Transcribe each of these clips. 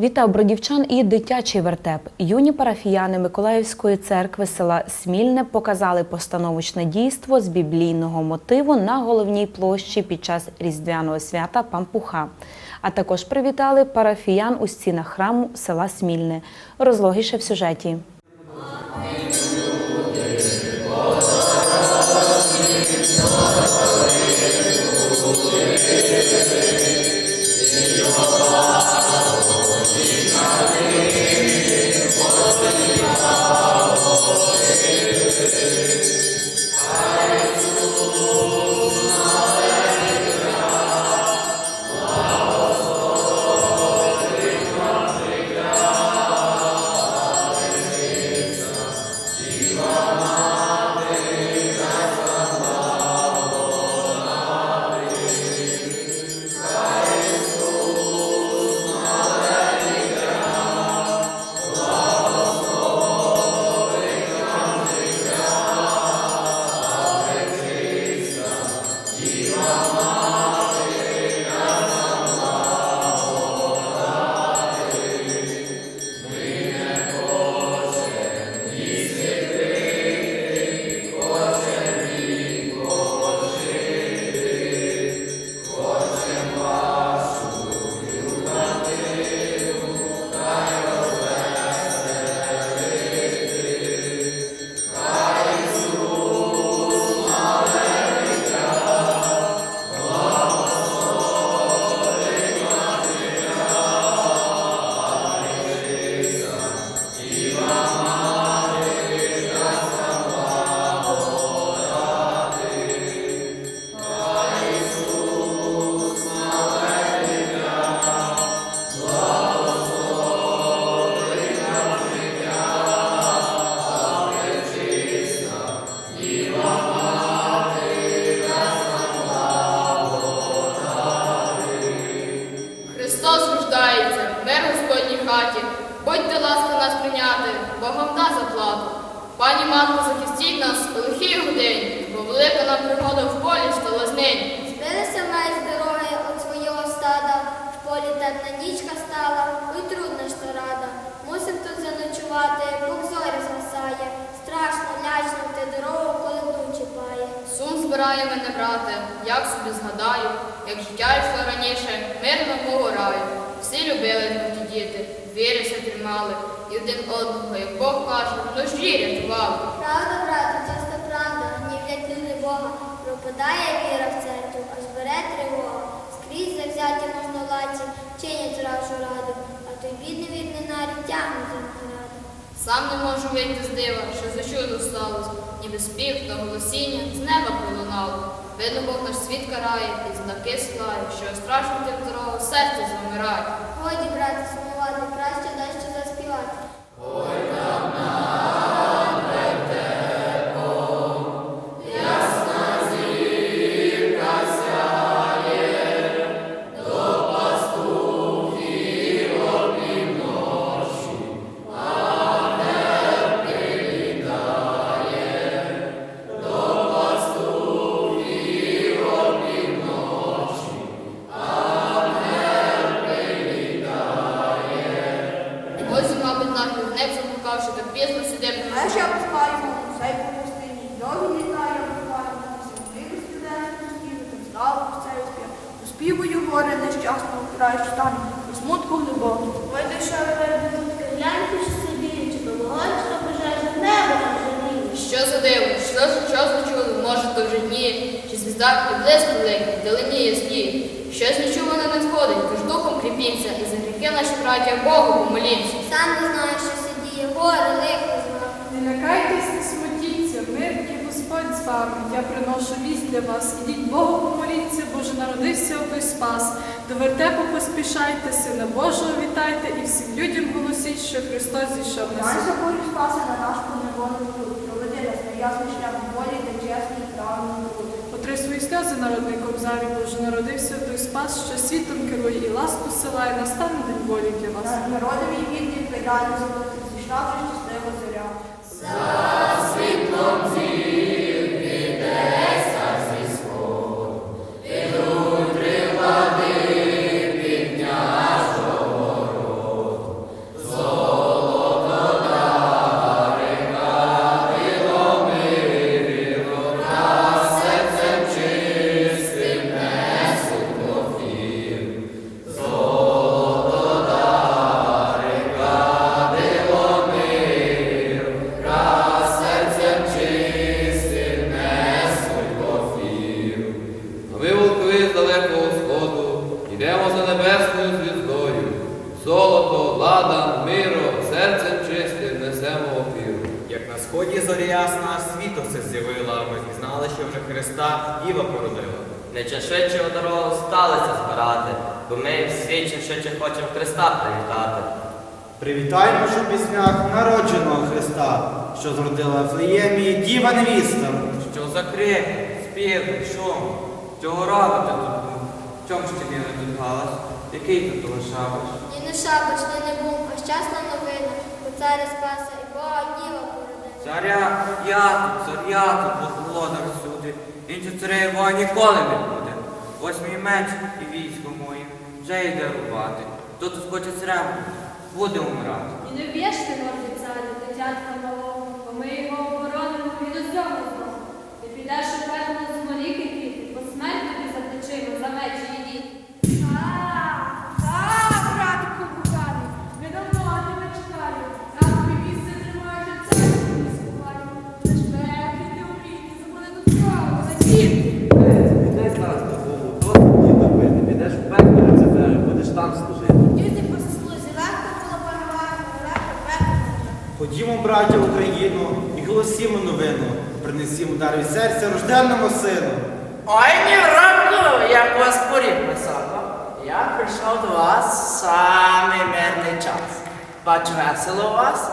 Вітав бродівчан і дитячий вертеп. Юні парафіяни Миколаївської церкви села Смільне показали постановочне дійство з біблійного мотиву на головній площі під час різдвяного свята Пампуха. А також привітали парафіян у стінах храму села Смільне. Розлогіше в сюжеті. Христос да заплату. Пані матко, захистіть нас у лихій годині, бо велика нам пригода в полі стала знині. Збилися ми з дороги от свого стада, в полі темна нічка стала, ой трудна ж то рада. Мусим тут заночувати, бо зорі згасає. Страшно, лячно ти дорогу, коли дну чіпає. Сум збирає мене, брате, як собі згадаю, як життя йшло раніше, мирно мого раю. Всі любили ті діти, вірися тримали, і один одного, як Бог каже, ножі рятували. Правда, брате, часто правда, гнівлять люди Бога. Пропадає віра в церкву, аж бере тривога. Скрізь завзяті можновладці, чинять зрашу раду, а той бідний від ненарі тягне за награду. Сам не можу вийти з дива, що за чудо сталося, ніби спів та голосіння з неба пролунало. Видно, Бог наш світ карає і знаки слає, що страшно тим дорогу серце замирає. Годі, брате, смутку глибоку. Ой, душа вербутка, гляньте ж собі, чи помогочка пожежна небо на землі. Що за диво? Що ж що зачули? Може, то вже дні, чи звізда і блиск великий, вдалині ясні. Щось нечуване надходить, тож духом кріпімся, і за гріхи наші браття Богу помолімся. Сам не знаєш, що сидіє, горе, лихо з вами. Не лякайтесь, не смутіться, мир і Господь з вами. Я приношу вість для вас. Ідіть Богу, помоліться, бо вже народився той спас. До вертепу поспішайте, Сина Божого вітайте і всім людям голосіть, що Христос зійшов на світ. якою спаси на наш поневолений труд, проведи нас на ясний шлях волі та чесний правильний труд. Отри свої сльози народний кобзарі, бо вже народився той спас, що світом керує і ласку силає, настане день волі для вас. На- Народові вірні, прийдання золоти, зійшла вже щаслива зоря. Світлом далекого Не чим швидше у дорогу сталися збирати, бо ми всі чим швидше хочемо Христа привітати. Привітаємо ж у піснях народженого Христа, що зродила в Флеємі діва невіста. Що за крик, спів, шум, чого робите тут? В чому ж ти не тут галас? Який тут шабаш? Ні не шабаш, ні не бум, а щасна новина, бо царя спаса і Бога діва породила. Царя, я тут, цар я тут, Бог володар всюди. Інші царя ніколи не буде. Ось мій меч і військо моє, вже йде рубати. Хто тут хоче царем, буде умирати. І не б'єште морди царю, дитятка малого, браття, Україну, і голосімо новину. Принесімо дар від серця рожденному сину. Ой, ні року, як вас поріг високо. Я прийшов до вас самий мирний час. Бачу весело у вас.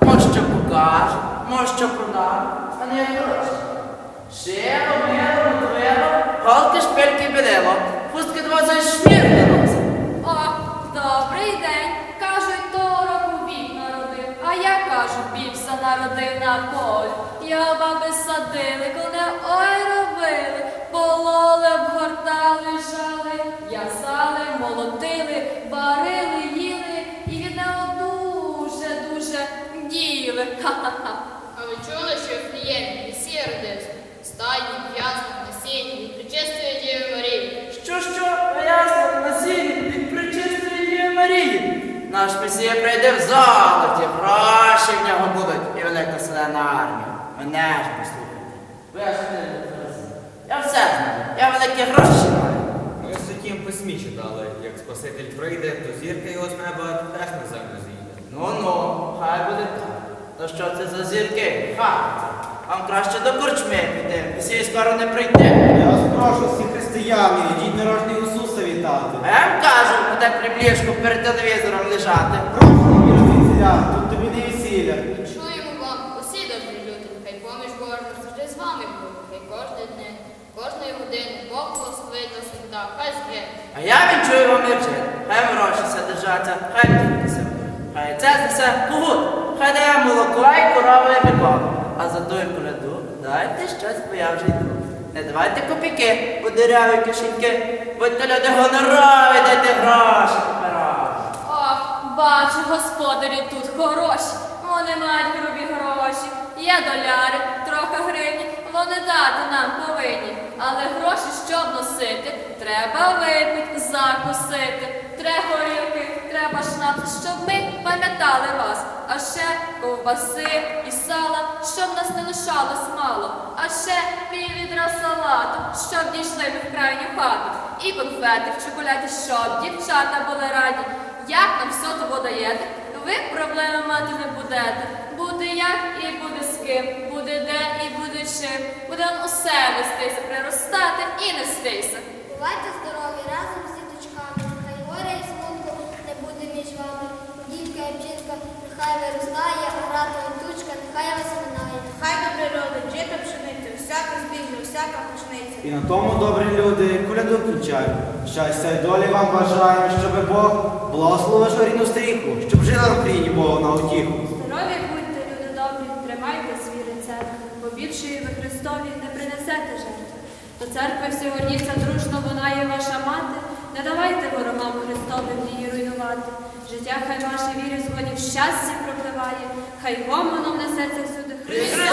Може, що покажу, може, що продам, а не гроші. Шило, мило, двило, голки, шпильки, білило, хустки два за шмір носить. О, добрий день. Кажуть, того року біб народив. А я кажу, бібса народив на полі. Його баби садили, коли ой робили, пололи, обгортали, жали, в'язали, молотили, варили, їли і від нього дуже, дуже діли. Ха-ха-ха. А ви чули, що в Фліємі Месія родився? Стайні, п'ясних, насіння, Наш Месія прийде в золоті, гроші в нього будуть і велика селена армія. Мене ж послухайте. Ви аж не. Я все знаю, я великі гроші маю. Ми в святім письмі читали, як Спаситель прийде, то зірка його з неба теж на землю зійде. Ну ну, хай буде так. То що це за зірки? Хай. Вам краще до корчми піти, Месія скоро не прийде. Я вас прошу, всі християни, ідіть народження Ісуса вітати. Кажу, буде при перед телевізором лежати. Тут тобі не весілля. Чуємо вам, усі добрі люди, хай поміж Божа завжди з вами буде, хай кожне дня, кожної години Бог благословить нас всегда, хай згине. А я відчую вам вірчить. Хай все держаться, хай тільки Хай це за все кугут. Хай дає молоко і корова і бікон. А за тою коляду дайте щось, бо я вже йду. Не давайте копійки, бо диряві кишеньки. Будьте люди гонорові, дайте гроші. Ох, бачу, господарі тут хороші. Вони мають грубі гроші. Є доляри, трохи гривні, вони дати нам повинні. Але гроші, щоб носити, треба випити, закусити. Треба горілки, треба шнапс, щоб ми пам'ятали вас. А ще ковбаси і сала, щоб нас не лишалось мало. А ще пів відра салату, щоб дійшли ми в крайню хату. І конфети в чоколяді, щоб дівчата були раді. Як нам все того даєте, ви проблеми мати не будете. Буде як і буде з ким, буде де і буде чим. Буде вам усе вестися, приростати і нестися. Бувайте здорові разом з діточками, хай горя і смутку не буде між вами. Дітка і нехай виростає, а грата тучка, нехай вас минає. Хай добре родить, жита пшениця, всяка збіжжя, всяка пашниця. І на тому, добрі люди, коляду включають. Щастя й долі вам бажаємо, щоб Бог благословив вашу рідну стріху, щоб жила в Україні Бога на утіху. Здорові будьте, люди добрі, тримайте свій рецепт, бо більшої ви Христові не принесете жертви. До церкви горніться дружно, вона є ваша мати. Не давайте ворогам Христовим її руйнувати. Життя хай ваше вірю, згодів, щастя пропливає, хай гомоном несеться всюди Христос.